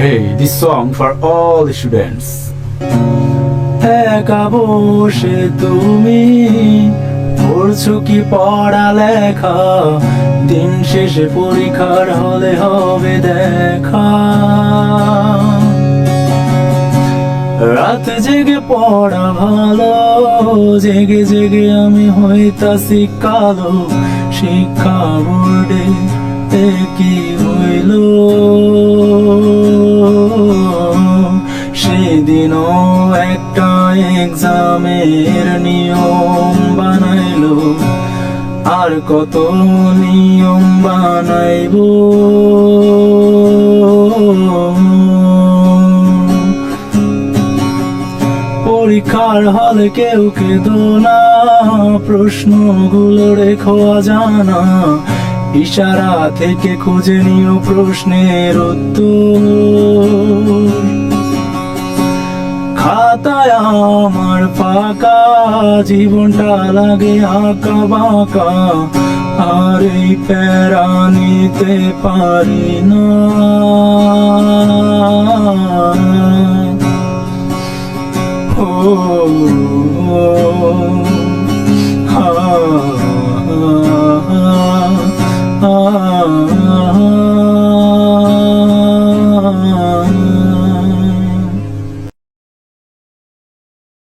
Hey, this song for all the students. একা তুমি পড়ছো কি পড়ালেখা? দিন শেষে পরীক্ষার হলে হবে দেখা। রাত জেগে পড়া ভালো জেগে জেগে আমি হইতাছি কালো। শিক্ষা বোর্ডে কি হইল। সেদিনও একটা এক্সামের নিয়ম বানাইল। আর কত নিয়ম বানাইব? পরীক্ষার হলে কেউ কেঁদো না, প্রশ্নগুলো রেখো জানা ইশারা থেকে খুঁজে নিও প্রশ্নের উত্তর। খাতায় আমার ফাঁকা জীবনটা লাগে আঁকা বাঁকা আর এই প্যারা নিতে পারি না ও হা হা হা